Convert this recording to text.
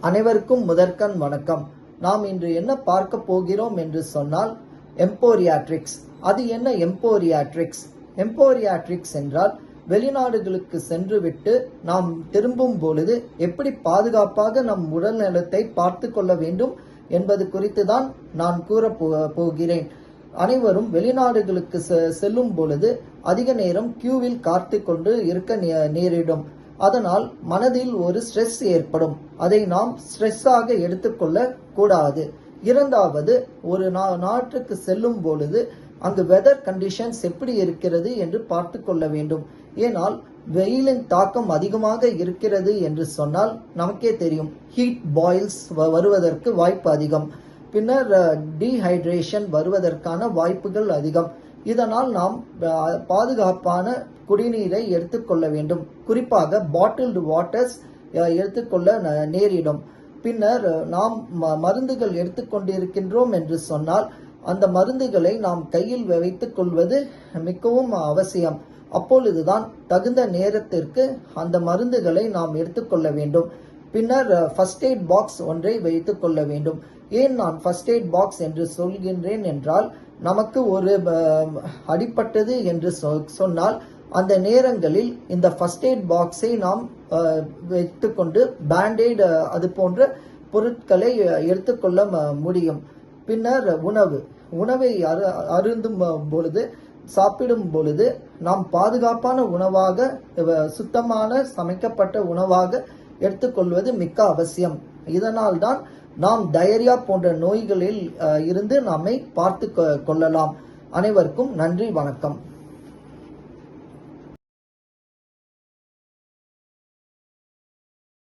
அனைவருக்கும் முதற்கண் வணக்கம். நாம் இன்று என்ன பார்க்க போகிறோம் என்று சொன்னால் எம்போரியாட்ரிக்ஸ் அது என்ன எம்போரியாட்ரிக்ஸ் எம்போரியாட்ரிக்ஸ் என்றால் வெளிநாடுகளுக்கு சென்றுவிட்டு நாம் திரும்பும் பொழுது எப்படி பாதுகாப்பாக நம் உடல் நலத்தை பார்த்து கொள்ள வேண்டும் என்பது குறித்து தான் நான் கூற போ- போகிறேன். அனைவரும் வெளிநாடுகளுக்கு செ- செல்லும் பொழுது அதிக நேரம் கியூவில் காத்து கொண்டு இருக்க நே- நேரிடும். அதனால் மனதில் ஒரு ஸ்ட்ரெஸ் ஏற்படும். அதை நாம் ஸ்ட்ரெஸ்ஸாக எடுத்துக்கொள்ள கூடாது இரண்டாவது ஒரு நா- நாட்டுக்கு செல்லும் பொழுது அங்கு வெதர் கண்டிஷன்ஸ் எப்படி இருக்கிறது என்று பார்த்து கொள்ள வேண்டும். ஏனால் வெயிலின் தாக்கம் அதிகமாக இருக்கிறது என்று சொன்னால் நமக்கே தெரியும் ஹீட் பாயில்ஸ் வருவதற்கு வாய்ப்பு அதிகம். பின்னர் டீஹைட்ரேஷன் வருவதற்கான வாய்ப்புகள் அதிகம். இதனால் நாம் பாதுகாப்பான குடிநீரை எடுத்துக்கொள்ள வேண்டும். குறிப்பாக பாட்டில்டு வாட்டர்ஸ் எடுத்துக்கொள்ள ந- நேரிடும். பின்னர் நாம் ம- மருந்துகள் எடுத்துக்கொண்டிருக்கின்றோம் என்று சொன்னால் அந்த மருந்துகளை நாம் கையில் வைத்துக் கொள்வது மிகவும் அவசியம். அப்பொழுதுதான் தகுந்த நேரத்திற்கு அந்த மருந்துகளை நாம் எடுத்துக்கொள்ள வேண்டும். பின்னர் ஃபர்ஸ்ட் எய்ட் பாக்ஸ் ஒன்றை வைத்துக்கொள்ள வேண்டும். ஏன் நான் ஃபர்ஸ்ட் எய்ட் பாக்ஸ் என்று சொல்கின்றேன் என்றால் நமக்கு ஒரு அடிப்பட்டது என்று சொ- சொன்னால் அந்த நேரங்களில் இந்த ஃபர்ஸ்ட் எய்ட் பாக்ஸை நாம் வைத்துக்கொண்டு பேண்டேட் அது போன்ற பொருட்களை எடுத்துக்கொள்ள முடியும். பின்னர் உணவு. உணவை அரு அருந்தும் பொழுது சாப்பிடும் பொழுது நாம் பாதுகாப்பான உணவாக சுத்தமான சமைக்கப்பட்ட உணவாக எடுத்துக்கொள்வது மிக்க அவசியம். இதனால் தான் நாம் டயரியா போன்ற நோய்களில் இருந்து நம்மை பார்த்து கொ- கொள்ளலாம். அனைவருக்கும் நன்றி வணக்கம்.